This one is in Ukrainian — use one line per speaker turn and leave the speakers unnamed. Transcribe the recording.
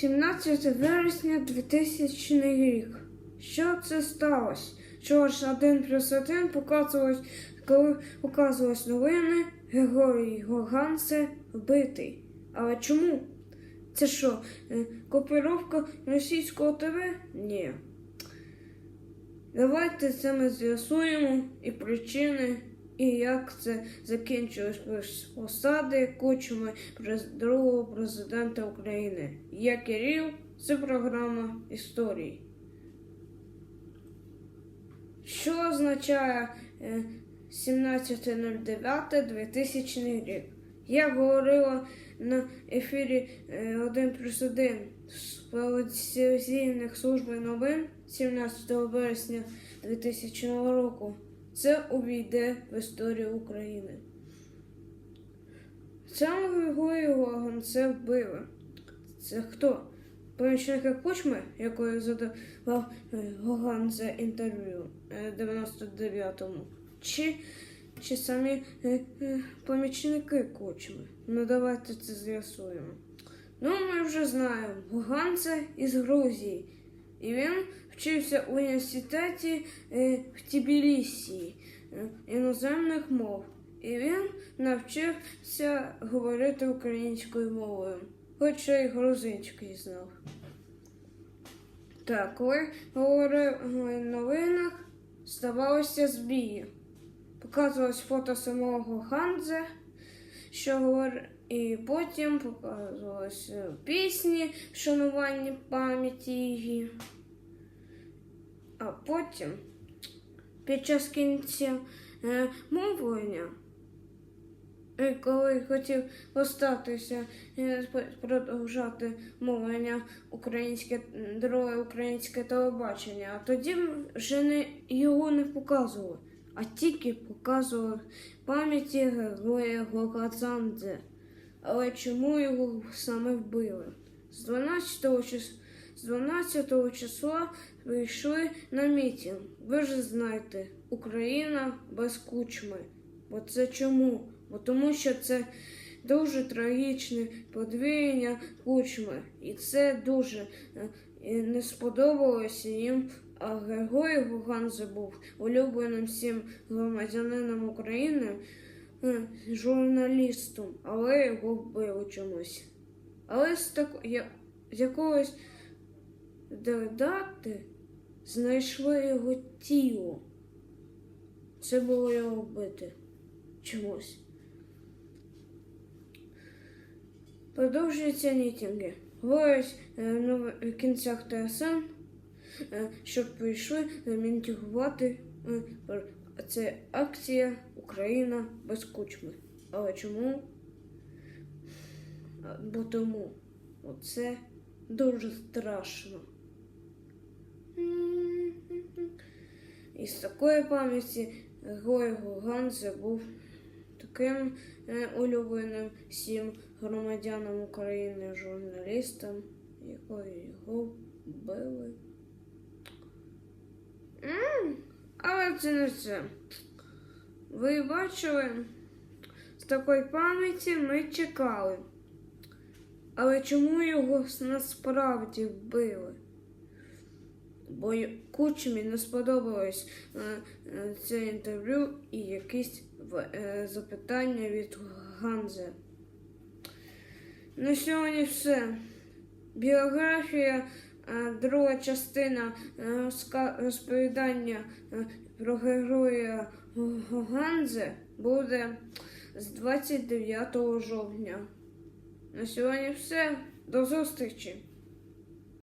17 вересня 2000 рік. Що це сталося? Що ж один плюс один показувалось, коли показувались новини, Григорій Гоганце вбитий. Але чому? Це що, е, копіровка російського ТВ? Ні. Давайте це ми з'ясуємо і причини, і як це закінчилось посади през- другого президента України. Я Кирил, це програма історії. Що означає е, 17.09.2000 рік? Я говорила на ефірі е, 1 плюс 1 з телевізійних служб новин 17 вересня 2000 року. Це увійде в історію України. Саме Григорій Гоган це вбили. Це хто? Помічники Кучми, якою задавав е, Гоган за інтерв'ю е, 99-му, чи, чи самі е, е, помічники Кучми? Ну давайте це з'ясуємо. Ну, ми вже знаємо, Гоган це із Грузії. І він вчився у університеті е, в Тбілісі е, іноземних мов. І він навчився говорити українською мовою, хоча й грузинський знав. Так, коли говорили в новинах, ставалося збії. Показувалось фото самого Ханзе, що говорить, і потім показувалось е, пісні вшанування пам'яті її. А потім, під час кінця е, мовлення, е, коли хотів остатися продовжати мовлення українське, друге українське телебачення, а тоді вже не, його не показували, а тільки показували пам'яті Героя Гокадзандзе. Але чому його саме вбили? З 12 числа, з 12 числа вийшли на мітинг. Ви ж знаєте, Україна без кучми. Бо це чому? Бо тому що це дуже трагічне подвір'я кучми. І це дуже е, не сподобалося їм. А Григорій Гуганзе був улюбленим всім громадянином України, журналістом, але його вбили чомусь. Але з, так, я, з якогось дати знайшли його тіло. Це було його вбити чомусь. Продовжуються мітинги. Говорять е, на в кінцях ТСН, е, щоб прийшли мітингувати. Про- Це акція Україна без кучми. Але чому? Бо тому оце дуже страшно. І з такої пам'яті Гой Ганзе був таким е, улюбленим всім громадянам України, журналістам, якої його вбили. Але це не все. Ви бачили, з такої пам'яті ми чекали. Але чому його насправді вбили? Бо Кучмі не сподобалось е, е, це інтерв'ю і якісь е, запитання від Ганзе. На сьогодні все. Біографія, друга частина е, розповідання е, про героя Ганзе буде з 29 жовтня. На сьогодні все. До зустрічі!